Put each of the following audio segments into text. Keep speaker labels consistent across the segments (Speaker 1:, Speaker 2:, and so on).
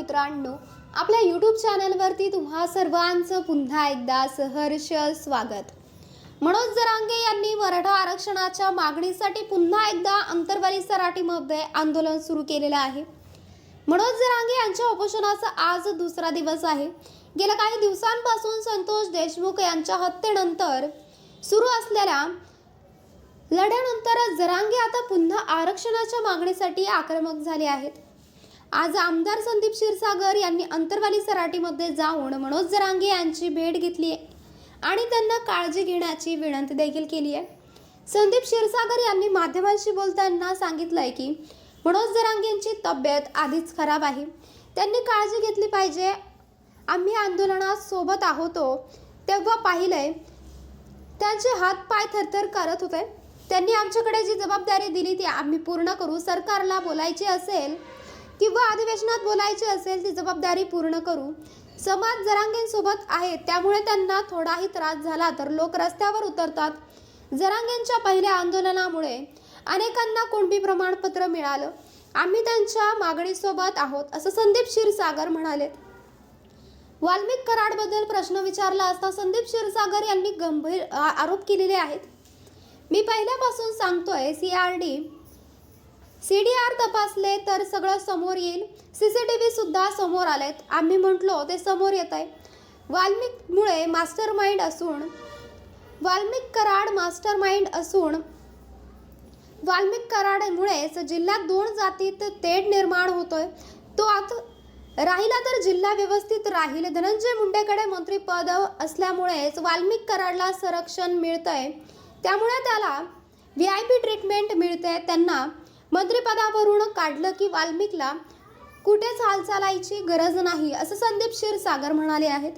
Speaker 1: मित्रांनो आपल्या यूट्यूब चॅनलवरती तुम्हा सर्वांचं पुन्हा एकदा सहर्ष स्वागत. मनोज जरांगे यांनी मराठा आरक्षणाच्या मागणीसाठी पुन्हा एकदा अंतरवाली सराटीमध्ये आंदोलन सुरू केलेलं आहे. मनोज जरांगे यांच्या उपोषणाचा आज दुसरा दिवस आहे. गेल्या काही दिवसांपासून संतोष देशमुख यांच्या हत्येनंतर सुरू असलेल्या लढ्यानंतर जरांगे आता पुन्हा आरक्षणाच्या मागणीसाठी आक्रमक झाले आहेत. आज आमदार संदीप क्षीरसागर यांनी अंतरवाली सराटीमध्ये जाऊन मनोज जरांगे यांची भेट घेतली आहे आणि त्यांना काळजी घेण्याची विनंती देखील केली आहे. संदीप क्षीरसागर यांनी माध्यमांशी बोलताना सांगितलं आहे की मनोज जरांगेंची तब्येत आधीच खराब आहे. त्यांनी काळजी घेतली पाहिजे. आम्ही आंदोलनात सोबत आहोतो. तेव्हा पाहिलंय त्यांचे हात पाय थरथर करत होते. त्यांनी आमच्याकडे जी जबाबदारी दिली ती आम्ही पूर्ण करू. सरकारला बोलायचे असेल किंवा अधिवेशनात बोलायचे असेल ती जबाबदारी पूर्ण करू. समाज जरांगेंसोबत आहे त्यामुळे त्यांना थोडाही त्रास झाला तर लोक रस्त्यावर उतरतात. जरांगेंच्या पहिल्या आंदोलनामुळे अनेकांना कुणबी प्रमाणपत्र मिळालं? आम्ही त्यांच्या मागणीसोबत आहोत असं संदीप क्षीरसागर म्हणाले. वाल्मिक कराडबद्दल प्रश्न विचारला असता संदीप क्षीरसागर यांनी गंभीर आरोप केलेले आहेत. मी पहिल्यापासून सांगतोय C R D C D R तपासले तर सगळं समोर येईल. सी सी टी व्ही सुद्धा समोर आलेत. आम्ही म्हटलो ते समोर येत आहे. वाल्मिकमुळे मास्टर माइंड असून वाल्मिक कराड मास्टर माइंड असून वाल्मिक कराडमुळेच जिल्ह्यात दोन जातीत तेढ निर्माण होतोय. तो आता राहिला तर जिल्हा व्यवस्थित राहील. धनंजय मुंडेकडे मंत्रीपद असल्यामुळेच वाल्मिक कराडला संरक्षण मिळतंय. त्यामुळे त्याला व्ही आय पी ट्रीटमेंट मिळते. त्यांना मंत्रिपदावरून काढलं की वाल्मिकला कुठेच हालचालायची गरज नाही असं संदीप क्षीरसागर म्हणाले आहेत.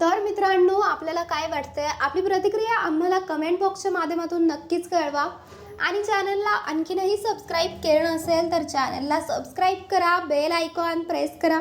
Speaker 1: तर मित्रांनो आपल्याला काय वाटतंय? आपली प्रतिक्रिया आम्हाला कमेंट बॉक्सच्या माध्यमातून नक्कीच कळवा. आणि चॅनलला आणखीनही सबस्क्राईब केलं नसेल तर चॅनलला सबस्क्राईब करा बेल आयकॉन प्रेस करा.